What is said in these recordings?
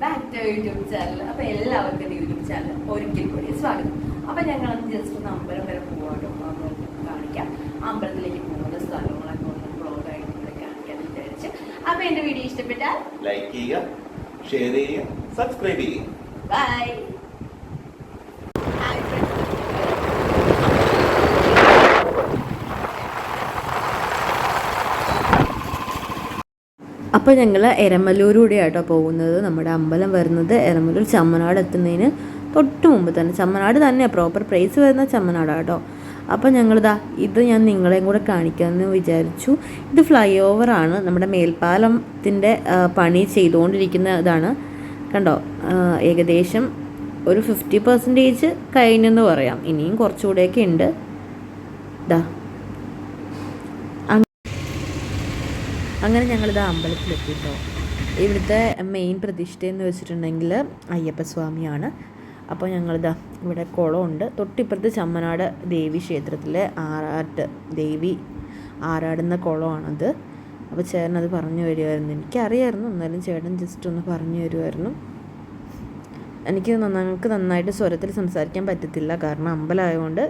YouTube channel അപ്പൊ എല്ലാവർക്കും എന്റെ യൂട്യൂബ് ചാനൽ ഒരിക്കൽ കൂടി സ്വാഗതം. അപ്പൊ ഞങ്ങൾ ജസ്റ്റ് ഒന്ന് അമ്പലം വരെ അമ്പലത്തിൽ കാണിക്കാം. അമ്പലത്തിലേക്ക് പോകുന്ന സ്ഥലങ്ങളൊക്കെ ഒന്ന് ബ്ലോഗായിട്ട് ഇവിടെ കാണിക്കാൻ വിചാരിച്ച്. അപ്പൊ എന്റെ വീഡിയോ ഇഷ്ടപ്പെട്ടാൽ ലൈക്ക് ചെയ്യുക ഷെയർ ചെയ്യുക സബ്സ്ക്രൈബ് ചെയ്യുക ബൈ അപ്പോൾ ഞങ്ങൾ എരമലൂരൂടെ ആട്ടോ പോകുന്നത്. നമ്മുടെ അമ്പലം വരുന്നത് എരമലൂർ ചമ്മനാട് എത്തുന്നതിന് തൊട്ട് മുമ്പ് തന്നെ. ചമ്മനാട് തന്നെയാണ് പ്രോപ്പർ പ്രൈസ് വരുന്ന ചമ്മനാടാണ് കേട്ടോ അപ്പോൾ ഞങ്ങളിതാ ഇത് ഞാൻ നിങ്ങളെയും കൂടെ കാണിക്കാമെന്ന് വിചാരിച്ചു. ഇത് ഫ്ലൈ ഓവറാണ് നമ്മുടെ മേൽപ്പാലത്തിന്റെ പണി ചെയ്തുകൊണ്ടിരിക്കുന്ന ഇതാണ്. കണ്ടോ? ഏകദേശം ഒരു ഫിഫ്റ്റി പെർസെന്റേജ് കഴിഞ്ഞെന്ന് പറയാം. ഇനിയും കുറച്ചുകൂടെയൊക്കെ ഉണ്ട്. ഇതാ അങ്ങനെ ഞങ്ങളിത് അമ്പലത്തിലെത്തി കേട്ടോ ഇവിടുത്തെ മെയിൻ പ്രതിഷ്ഠ എന്ന് വെച്ചിട്ടുണ്ടെങ്കിൽ അയ്യപ്പസ്വാമിയാണ്. അപ്പോൾ ഞങ്ങളിതാ ഇവിടെ കുളമുണ്ട്. തൊട്ടിപ്പുറത്ത് ചമ്മനാട് ദേവി ക്ഷേത്രത്തിലെ ആറാട്ട് ദേവി ആറാടുന്ന കുളമാണത്. അപ്പോൾ ചേട്ടൻ അത് പറഞ്ഞു തരുമായിരുന്നു എനിക്കറിയായിരുന്നു. എന്നാലും ചേട്ടൻ ജസ്റ്റ് ഒന്ന് പറഞ്ഞു തരുമായിരുന്നു എനിക്ക് ഞങ്ങൾക്ക് നന്നായിട്ട് സ്വരത്തിൽ സംസാരിക്കാൻ പറ്റത്തില്ല. കാരണം അമ്പലമായതുകൊണ്ട്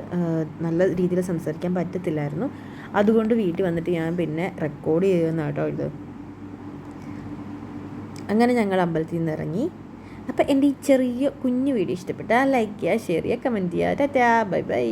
നല്ല രീതിയിൽ സംസാരിക്കാൻ പറ്റത്തില്ലായിരുന്നു. അതുകൊണ്ട് വീട്ടിൽ വന്നിട്ട് ഞാൻ പിന്നെ റെക്കോർഡ് ചെയ്യുന്ന കേട്ടോ ഇത്. അങ്ങനെ ഞങ്ങൾ അമ്പലത്തിൽ നിന്ന് ഇറങ്ങി. അപ്പോൾ എന്റെ ഈ ചെറിയ കുഞ്ഞു വീഡിയോ ഇഷ്ടപ്പെട്ടാൽ ലൈക്ക് ചെയ്യുക ഷെയർ ചെയ്യുക കമന്റ് ചെയ്യുക. Tata bye bye